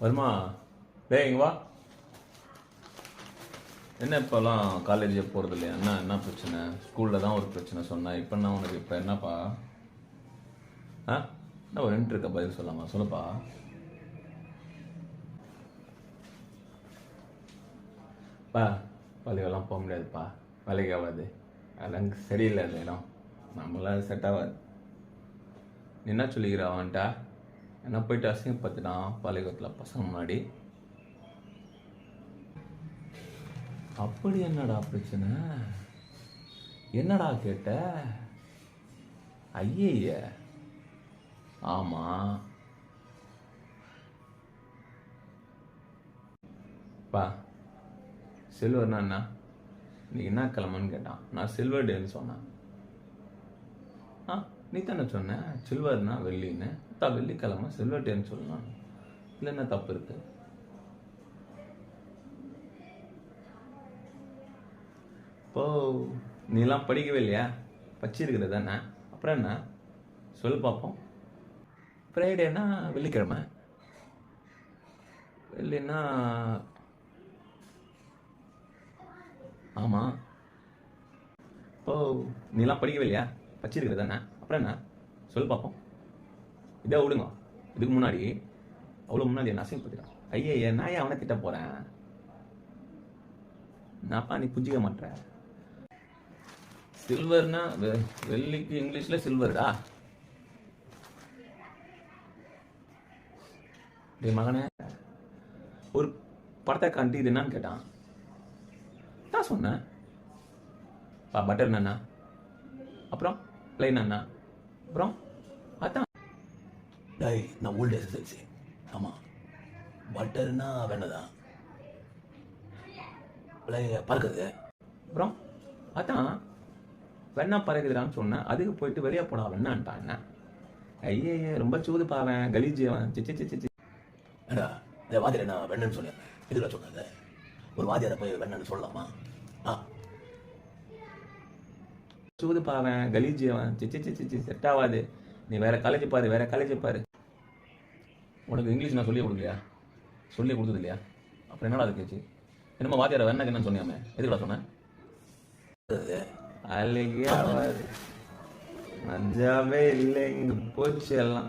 வருமா? டேய் இங்கே வா. என்ன இப்போல்லாம் காலேஜே போகிறது இல்லையா? என்ன என்ன பிரச்சனை? ஸ்கூலில் தான் ஒரு பிரச்சனை சொன்னேன் இப்போ என்ன உனக்கு? இப்போ என்னப்பா? ஆ? என்ன ஒரு ரெண்ட் இருக்க பதில் சொல்லாமா? சொல்லுப்பா. பா பள்ளிக்கெல்லாம் போக முடியாதுப்பா. வேலைக்கு ஆகாது. அதெல்லாம் சரியில்லை அந்த இடம். நம்மளால செட் ஆகாது. நீ என்ன சொல்லிக்கிறா அவன்ட்டா என்ன போயிட்டு அசிங்கப்பட்டுட்டான் பாலைவத்தில் பசங்க முன்னாடி. அப்படி என்னடா பிரச்சனை? என்னடா கேட்ட? ஐய ஆமா. பா சில்வர்னா என்ன? இன்னைக்கு என்ன கிழமைன்னு கேட்டான். நான் சில்வர் டேன்னு சொன்னேன். ஆ? நீ தானே சொன்ன சில்வர்னா வெள்ளின்னு. தான் வெள்ளிக்கிழமை சில்வர் டேன்னு சொல்லலாம் இல்லை என்ன தப்பு இருக்கு? இப்போ நீலாம் படிக்கவே இல்லையா? படிச்சிருக்கிறது தானே. அப்புறம் என்ன? சொல்லு பார்ப்போம் ஃப்ரைடேனா வெள்ளிக்கிழமை. வெள்ளின்னா ஆமாம் இப்போ நீலாம் படிக்கவே இல்லையா? வச்சிருக்கிறது தானே. அப்புறம் என்ன? சொல்லு பார்ப்போம் இதே விடுங்க. இதுக்கு முன்னாடி அவ்வளோ முன்னாடி என்ன அசிங்கப்படுத்திட்டான். ஐயே நான் ஏன் அவனை திட்ட போகிறேன் நான்ப்பா நீ புரிஞ்சிக்க மாட்ற சில்வர்னா வெ- வெள்ளிக்கு இங்கிலீஷில் சில்வர்டா? டே மகனே ஒரு படத்தை காண்டி இது என்னன்னு கேட்டான். நான் சொன்னேன். பா பட்டர் நானா அப்புறம் லைன் அண்ணா? அப்புறம் அதான். டேய் நான் ஓல்ட் எஸ்எஸ்எல்சி ஆமாம் பட்டர்னா வெண்ணெய் தான் பறக்குது. அப்புறம் அதான். வெண்ணா பறக்குதுடான்னு சொன்னேன். அதுக்கு போயிட்டு வெளியே போடா வெண்ணான்ட்டான் என்ன? ஐயே ரொம்ப சூது பாவன் கலீஜி. அவன் சிச்சி சிச்சி சிச்சி ஏடா இந்த வாத்தியார் நான் வெண்ணன்னு சொன்னேன். எதுக்குடா சொன்னாங்க? ஒரு வாத்தியாரை போய் வெண்ணன்னு சொல்லலாமா? ஆ சூது பாவன் கலீஜி அவன் சிச்சி சிச்சி சிச்சி செட் ஆகாது நீ வேற காலேஜ் பாரு வேற காலேஜ் பாரு. உனக்கு இங்கிலீஷ் நான் சொல்லி கொடுக்கலையா? சொல்லி கொடுத்தது இல்லையா அப்புறம் என்னடா அது என்னமோ வாத்தியார வேணாக்கு என்னன்னு சொன்னியாமே. எதுக்குடா சொன்னேன் அழகியா ஆகாது மஜாவே இல்லை இங்க போச்சு எல்லாம்.